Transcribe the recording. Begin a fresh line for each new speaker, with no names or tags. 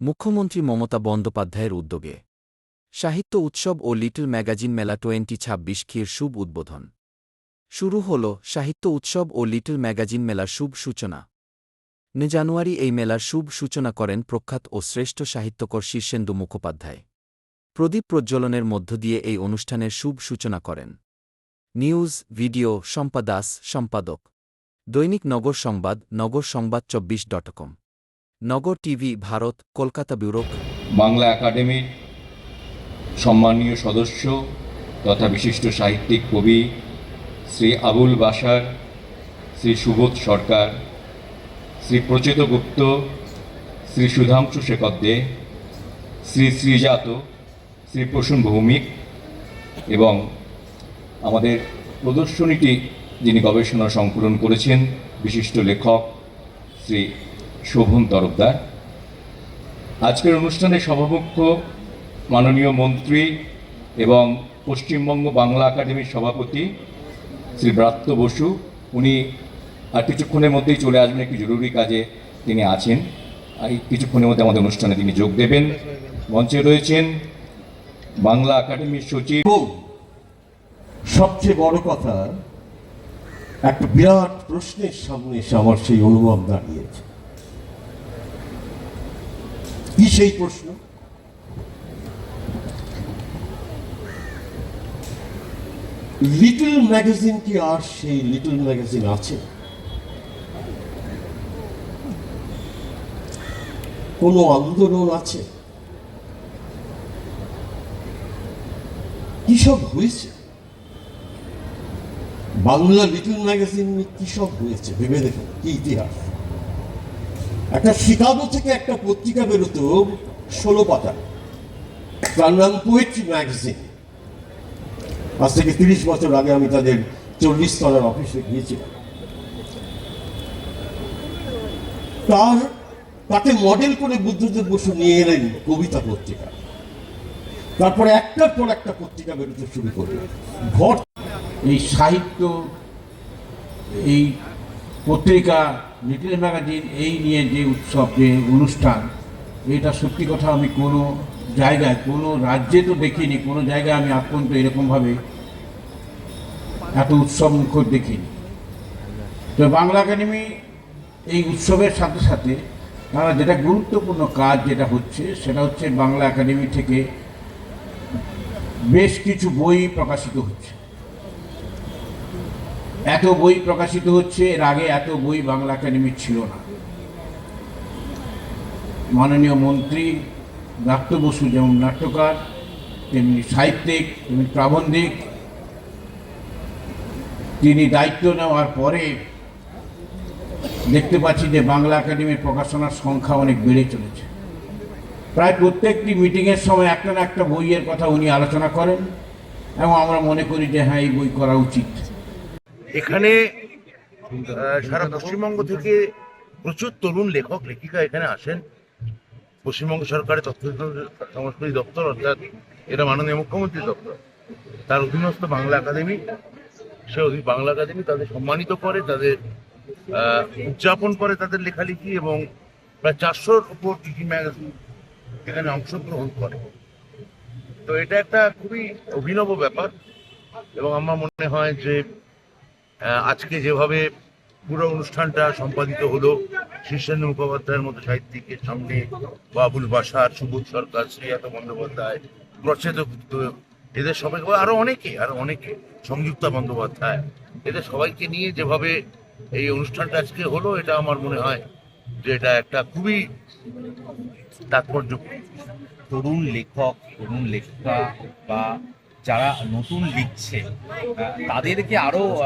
মুখ্যমন্ত্রী মমতা বন্দ্যোপাধ্যায়ের উদ্যোগে। সাহিত্য উৎসব ও লিটল ম্যাগাজিন মেলা টোয়েন্টি ছাব্বিশ খির শুভ উদ্বোধন। শুরু হল সাহিত্য উৎসব ও লিটল ম্যাগাজিন মেলার শুভ সূচনা। নে জানুয়ারি এই মেলার শুভ সূচনা করেন প্রখ্যাত ও শ্রেষ্ঠ সাহিত্যকর শীর্ষেন্দু মুখোপাধ্যায়। প্রদীপ প্রজ্বলনের মধ্য দিয়ে এই অনুষ্ঠানের শুভ সূচনা করেন। নিউজ, ভিডিও, শম্পা দাস, সম্পাদক। দৈনিক নগর সংবাদ নগর সংবাদ চব্বিশ dot com. Nagar TV, Bharat, Kolkata bureau.
Bangla একাডেমির সম্মানীয় সদস্য তথা বিশিষ্ট সাহিত্যিক কবি শ্রী আবুল বাসার শ্রী সুবোধ সরকার, শ্রী প্রচেত গুপ্ত, শ্রী সুধাংশু শেখর দে, শ্রী শ্রীজাত, শ্রী প্রসূন ভৌমিক এবং আমাদের প্রদর্শনীটি যিনি গবেষণা সংকলন করেছেন, বিশিষ্ট লেখক শ্রী শোভন তরফদার। আজকের অনুষ্ঠানে সভামুখ্য মাননীয় মন্ত্রী এবং পশ্চিমবঙ্গ বাংলা একাডেমির সভাপতি শ্রী ব্রাত্য বসু, উনি আর কিছুক্ষণের মধ্যেই চলে আসবেন, একটি জরুরি কাজে তিনি আছেন। আর কিছুক্ষণের মধ্যে আমাদের অনুষ্ঠানে তিনি যোগ দেবেন। মঞ্চে রয়েছেন বাংলা একাডেমির সচিব।
সবচেয়ে বড় কথা, একটা বিরাট প্রশ্নের সামনে এসে আমার সেই অনুভব দাঁড়িয়েছে। কি সেই প্রশ্ন লিটল ম্যাগাজিন কি আর সেই লিটল ম্যাগাজিন আছে? কোনো আন্দোলন আছে? কি সব হয়েছে? বাংলা লিটল ম্যাগাজিন কি সব হয়েছে? ভেবে দেখুন, কি ইতিহাস? একটা শিকাগো থেকে একটা পত্রিকা বেরোতো, ষোলো পাতা তার নাম পোয়েট্রি ম্যাগাজিন আজ থেকে তিরিশ বছর আগে আমি তাদের চল্লিশ তলার অফিসে গিয়েছিলাম। তার, তাকে মডেল করে বুদ্ধদেব বসু নিয়ে এলেন কবিতা পত্রিকা। তারপরে একটার পর একটা পত্রিকা বেরোতে শুরু করল। ঘর
এই সাহিত্য, এই পত্রিকা লিটল ম্যাগাজিন, এই নিয়ে যে উৎসব, যে অনুষ্ঠান, এটা সত্যি কথা আমি কোনো জায়গায়, কোনো রাজ্যে তো দেখিনি, কোনো জায়গায় আমি আক্রান্ত এরকমভাবে এত উৎসব মুখর দেখিনি। তো বাংলা একাডেমি এই উৎসবের সাথে সাথে তারা যেটা গুরুত্বপূর্ণ কাজ যেটা হচ্ছে, সেটা হচ্ছে বাংলা একাডেমি থেকে বেশ কিছু বই প্রকাশিত হচ্ছে। এত বই প্রকাশিত হচ্ছে, এর আগে এত বই বাংলা একাডেমির ছিল না। মাননীয় মন্ত্রী ডাক্ত বসু যেমন নাট্যকার, তেমনি সাহিত্যিক, তেমনি প্রাবন্ধিক, তিনি দায়িত্ব নেওয়ার পরে দেখতে পাচ্ছি যে বাংলা একাডেমির প্রকাশনার সংখ্যা অনেক বেড়ে চলেছে। প্রায় প্রত্যেকটি মিটিংয়ের সময় একটা না একটা বইয়ের কথা উনি আলোচনা করেন এবং আমরা মনে করি যে হ্যাঁ এই বই করা উচিত।
এখানে সারা পশ্চিমবঙ্গ থেকে প্রচুর তরুণ লেখক, লেখিকা এখানে আসেন। পশ্চিমবঙ্গ সরকারের তথ্য সংস্কৃতি দপ্তর, অর্থাৎ এটা মাননীয় মুখ্যমন্ত্রী দপ্তর। তার অধীনস্থ বাংলা একাডেমি, সে অধীন বাংলা একাডেমি তাদের সম্মানিত করে, তাদের উদযাপন করে তাদের লেখালেখি এবং প্রায় চারশোর উপর টিভি ম্যাগাজিন এখানে অংশগ্রহণ করে। তো এটা একটা খুবই অভিনব ব্যাপার এবং আমার মনে হয় যে আজকে যেভাবে পুরো অনুষ্ঠানটা সম্পাদিত হলো, শীর্ষেন্দু মুখোপাধ্যায়ের মতো সাহিত্যিকের সামনে বাবুল বাসার সুবোধ সরকার শ্রীয়াত বন্দ্যোপাধ্যায় প্রচেত গুপ্ত এদের সবাইকে আরও অনেকে আরও অনেকে, সংযুক্তা বন্দ্যোপাধ্যায়, এদের সবাইকে নিয়ে যেভাবে এই অনুষ্ঠানটা আজকে হলো, এটা আমার মনে হয় যে এটা একটা খুবই তাৎপর্য।
তরুণ লেখক, তরুণ লেখিকা বা যারা নতুন লিখছে তাদেরকে আরও আহ,